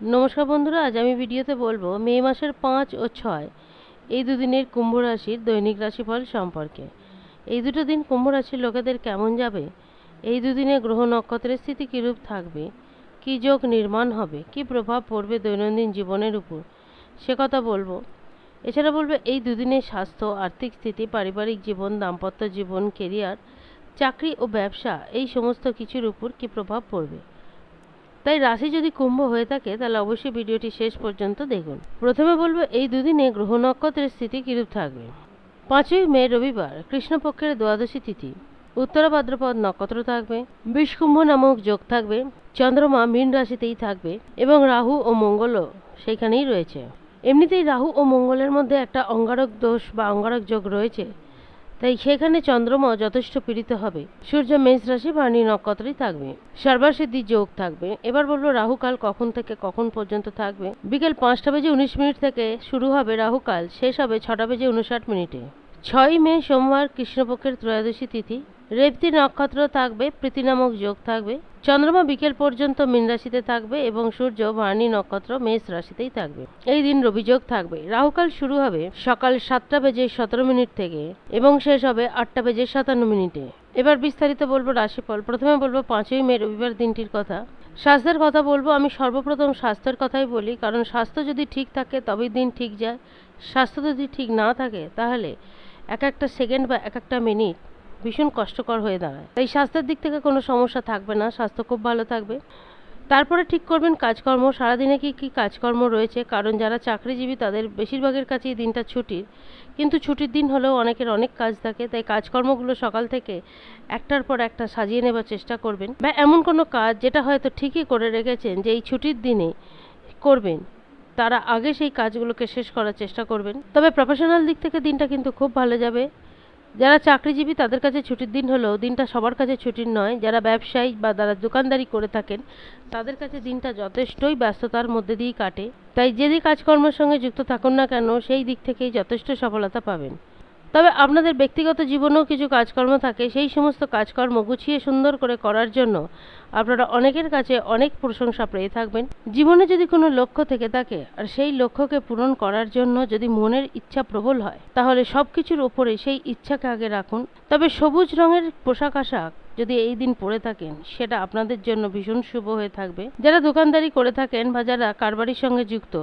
নমস্কার বন্ধুরা, আজ আমি ভিডিওতে বলব মে মাসের পাঁচ ও ছয়, এই দুদিনের কুম্ভ রাশির দৈনিক রাশিফল সম্পর্কে। এই দুটো দিন কুম্ভ রাশির লোকেদের কেমন যাবে? এই দুদিনে গ্রহ নক্ষত্রের স্থিতি কীরূপ থাকবে? কী যোগ নির্মাণ হবে? কী প্রভাব পড়বে দৈনন্দিন জীবনের উপর? সে কথা বলব। এছাড়া বলবে, এই দুদিনের স্বাস্থ্য, আর্থিক স্থিতি, পারিবারিক জীবন, দাম্পত্য জীবন কেরিয়ার চাকরি ও ব্যবসা, এই সমস্ত কিছুর উপর কী প্রভাব পড়বে? তাই রাশি যদি কুম্ভ হয়ে থাকে, তাহলে অবশ্যই ভিডিওটি শেষ পর্যন্ত দেখুন। প্রথমে বলব, এই দুদিনে গ্রহ নক্ষত্রের স্থিতি কিরূপ থাকবে? পাঁচই মে, রবিবার, কৃষ্ণপক্ষের দ্বাদশী তিথি। উত্তরা ভাদ্রপদ নক্ষত্র থাকবে, বিষকুম্ভ নামক যোগ থাকবে, চন্দ্রমা মীন রাশিতেই থাকবে, এবং রাহু ও মঙ্গলও সেইখানেই রয়েছে। এমনিতেই রাহু ও মঙ্গলের মধ্যে একটা অঙ্গারক দোষ বা অঙ্গারক যোগ রয়েছে তাই সেখানে চন্দ্রমা যথেষ্ট পীড়িত হবে। সূর্য মেষ রাশি বাণী নক্ষত্রেই থাকবে। সর্বাসিদ্ধি যোগ থাকবে। এবার বলব রাহুকাল কখন থেকে কখন পর্যন্ত থাকবে? বিকেল পাঁচটা বেজে উনিশ মিনিট থেকে শুরু হবে রাহুকাল শেষ হবে ছটা বেজে উনষাট মিনিটে। ছয়ই মে সোমবার কৃষ্ণপক্ষের ত্রয়োদশী তিথি। রেবতী নক্ষত্র থাকবে প্রীতি নামক যোগ থাকবে, চন্দ্রমা বিকেল পর্যন্ত মীন রাশিতে থাকবে এবং সূর্য বাণী নক্ষত্র মেষ রাশিতেই থাকবে। এই দিন রবিযোগ থাকবে। রাহুকাল শুরু হবে সকাল সাতটা বেজে সতেরো মিনিট থেকে এবং শেষ হবে আটটা বেজে সাতান্ন মিনিটে। এবার বিস্তারিত বলব রাশিফল। প্রথমে বলব পাঁচই মে, রবিবার দিনটির কথা। স্বাস্থ্যের কথা বলব, আমি সর্বপ্রথম স্বাস্থ্যের কথাই বলি, কারণ স্বাস্থ্য যদি ঠিক থাকে তবেই দিন ঠিক যায়। স্বাস্থ্য যদি ঠিক না থাকে, তাহলে এক একটা সেকেন্ড বা এক একটা মিনিট ভীষণ কষ্টকর হয়ে দাঁড়ায়। তাই স্বাস্থ্যের দিক থেকে কোনো সমস্যা থাকবে না, স্বাস্থ্য খুব ভালো থাকবে। তারপরে ঠিক করবেন কাজকর্ম, সারাদিনে কি কি কাজকর্ম রয়েছে? কারণ যারা চাকরিজীবী তাদের বেশিরভাগের কাছেই দিনটা ছুটির। কিন্তু ছুটির দিন হলেও অনেকের অনেক কাজ থাকে, তাই কাজকর্মগুলো সকাল থেকে একটার পর একটা সাজিয়ে নেবার চেষ্টা করবেন। বা এমন কোনো কাজ যেটা হয়তো ঠিকই করে রেখেছেন যে এই ছুটির দিনে করবেন, তারা আগে সেই কাজগুলোকে শেষ করার চেষ্টা করবেন। তবে প্রফেশনাল দিক থেকে দিনটা কিন্তু খুব ভালো যাবে। যারা চাকরিজীবী, তাদের কাছে ছুটির দিন হলেও দিনটা সবার কাছে ছুটির নয়। যারা ব্যবসায়ী বা যারা দোকানদারি করে থাকেন, তাদের কাছে দিনটা যথেষ্টই ব্যস্ততার মধ্যে দিয়েই কাটে। তাই যেদি কাজকর্মের সঙ্গে যুক্ত থাকুন না কেন, সেই দিক থেকেই যথেষ্ট সফলতা পাবেন। তবে আপনাদের ব্যক্তিগত জীবনেও কিছু কাজকর্ম থাকে, সেই সমস্ত কাজকর্ম গুছিয়ে সুন্দর করে করার জন্য আপনারা অনেকের কাছে অনেক প্রশংসা পেয়ে থাকবেন। জীবনে যদি কোনো লক্ষ্য থেকে থাকে, আর সেই লক্ষ্যকে পূরণ করার জন্য যদি মনের ইচ্ছা প্রবল হয়, তাহলে সব কিছুর ওপরে সেই ইচ্ছাকে আগে রাখুন। তবে সবুজ রঙের পোশাক আশাক যদি এই দিন পরে থাকেন, সেটা আপনাদের জন্য ভীষণ শুভ হয়ে থাকবে। যারা দোকানদারি করে থাকেন বা যারা কারবারির সঙ্গে যুক্ত,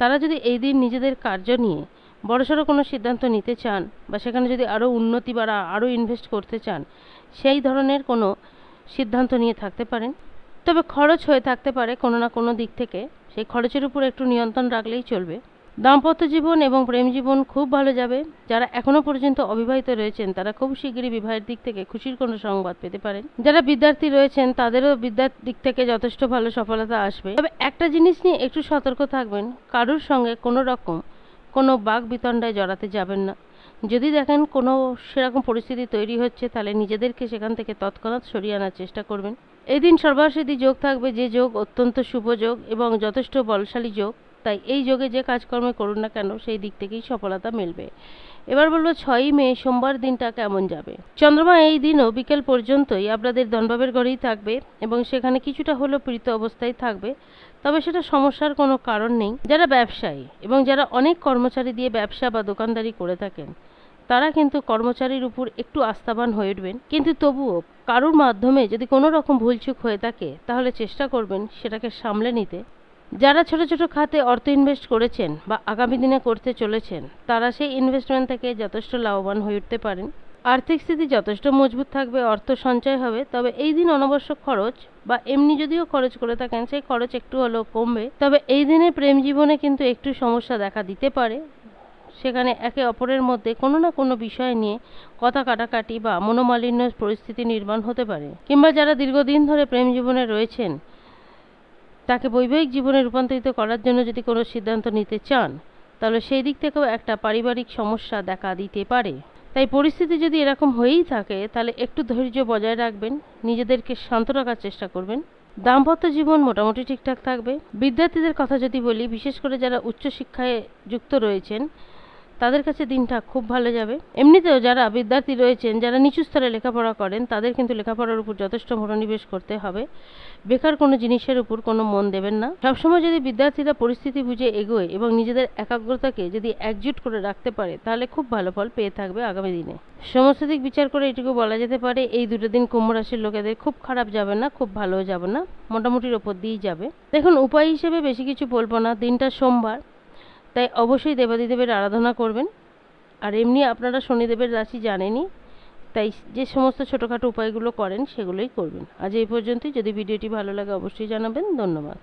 তারা যদি এই দিন নিজেদের কার্য নিয়ে বড়সড় কোনো সিদ্ধান্ত নিতে চান বা সেখানে যদি আরও উন্নতি বা আরও ইনভেস্ট করতে চান, সেই ধরনের কোনো সিদ্ধান্ত নিয়ে থাকতে পারেন। তবে খরচ হয়ে থাকতে পারে কোনো না কোনো দিক থেকে। সেই খরচের উপর একটু নিয়ন্ত্রণ রাখলেই চলবে। দাম্পত্য জীবন এবং প্রেম জীবন খুব ভালো যাবে। যারা এখনও পর্যন্ত অবিবাহিত রয়েছেন, তারা খুব শীঘ্রই বিবাহের দিক থেকে খুশির কোনো সংবাদ পেতে পারেন। যারা বিদ্যার্থী রয়েছেন, তাদেরও বিদ্যার দিক থেকে যথেষ্ট ভালো সফলতা আসবে। তবে একটা জিনিস নিয়ে একটু সতর্ক থাকবেন, কারুর সঙ্গে কোনো রকম কোনো বাঘ বিতণ্ডায় জড়াতে যাবেন না। যদি দেখেন কোনো সেরকম পরিস্থিতি তৈরি হচ্ছে, তাহলে নিজেদেরকে সেখান থেকে তৎক্ষণাৎ সরিয়ে আনার চেষ্টা করবেন। এই দিন সর্বাসিদ্ধি যোগ থাকবে, যে যোগ অত্যন্ত শুভ যোগ এবং যথেষ্ট বলশালী যোগ, তাই এই যোগে যে কাজকর্মে করুন না কেন, সেই দিক থেকেই সফলতা মিলবে। এবার বলব ছয়ই মে, সোমবার দিনটা কেমন যাবে? চন্দ্রমা এই দিনও বিকেল পর্যন্তই আপনাদের ধনভাবের ঘরেই থাকবে এবং সেখানে কিছুটা হলেও পীড়িত অবস্থায় থাকবে। তবে সেটা সমস্যার কোনো কারণ নেই। যারা ব্যবসায়ী এবং যারা অনেক কর্মচারী দিয়ে ব্যবসা বা দোকানদারি করে থাকেন, তারা কিন্তু কর্মচারীর উপর একটু আস্থাবান হয়ে উঠবেন। কিন্তু তবুও কারুর মাধ্যমে যদি কোনো রকম ভুলচুক হয়ে থাকে, তাহলে চেষ্টা করবেন সেটাকে সামলে নিতে। যারা ছোট ছোট খাতে অর্থ ইনভেস্ট করেছেন বা আগামী দিনে করতে চলেছেন, তারা সেই ইনভেস্টমেন্ট থেকে যথেষ্ট লাভবান হয়ে উঠতে পারেন। আর্থিক স্থিতি যথেষ্ট মজবুত থাকবে, অর্থ সঞ্চয় হবে, তবে এই দিন অনাবশ্যক খরচ বা এমনি যদিও খরচ করে থাকেন, সেই খরচ একটু হলেও কমবে। তবে এই দিনে প্রেম জীবনে কিন্তু একটু সমস্যা দেখা দিতে পারে। সেখানে একে অপরের মধ্যে কোনো না কোনো বিষয় নিয়ে কথা কাটাকাটি বা মনোমালিন্য পরিস্থিতি নির্মাণ হতে পারে। কিংবা যারা দীর্ঘদিন ধরে প্রেম জীবনে রয়েছেন, তাকে বৈবাহিক জীবনে রূপান্তরিত করার জন্য যদি কোনো সিদ্ধান্ত নিতে চান, তাহলে সেই দিক থেকেও একটা পারিবারিক সমস্যা দেখা দিতে পারে। তাই পরিস্থিতি যদি এরকম হয়েই থাকে, তাহলে একটু ধৈর্য বজায় রাখবেন, নিজেদেরকে শান্ত রাখার চেষ্টা করবেন। দাম্পত্য জীবন মোটামুটি ঠিকঠাক থাকবে। বিদ্যার্থীদের কথা যদি বলি, বিশেষ করে যারা উচ্চশিক্ষায় যুক্ত রয়েছেন তাদের কাছে দিনটা খুব ভালো যাবে। এমনিতেও যারা বিদ্যার্থী রয়েছেন, যারা নিচু স্তরে লেখাপড়া করেন, তাদের কিন্তু লেখাপড়ার উপর যথেষ্ট মনোনিবেশ করতে হবে। বেকার কোনো জিনিসের উপর কোনো মন দেবেন না। সবসময় যদি বিদ্যার্থীরা পরিস্থিতি বুঝে এগোয় এবং নিজেদের একাগ্রতাকে যদি একজুট করে রাখতে পারে, তাহলে খুব ভালো ফল পেয়ে থাকবে আগামী দিনে। সমস্ত দিক বিচার করে এটুকু বলা যেতে পারে, এই দুটো দিন কুম্ভ রাশির লোকেদের খুব খারাপ যাবে না, খুব ভালো যাবে না, মোটামুটির ওপর দিয়েই যাবে। দেখুন, উপায় হিসেবে বেশি কিছু বলব না, দিনটা সোমবার। তাই অবশ্যই দেবাদিদেবের আরাধনা করবেন। আর এমনি আপনারা শনিদেবের রাশি জানেনই, তাই যে সমস্ত ছোটোখাটো উপায়গুলো করেন সেগুলোই করবেন। আজ এই পর্যন্তই। যদি ভিডিওটি ভালো লাগে অবশ্যই জানাবেন। ধন্যবাদ।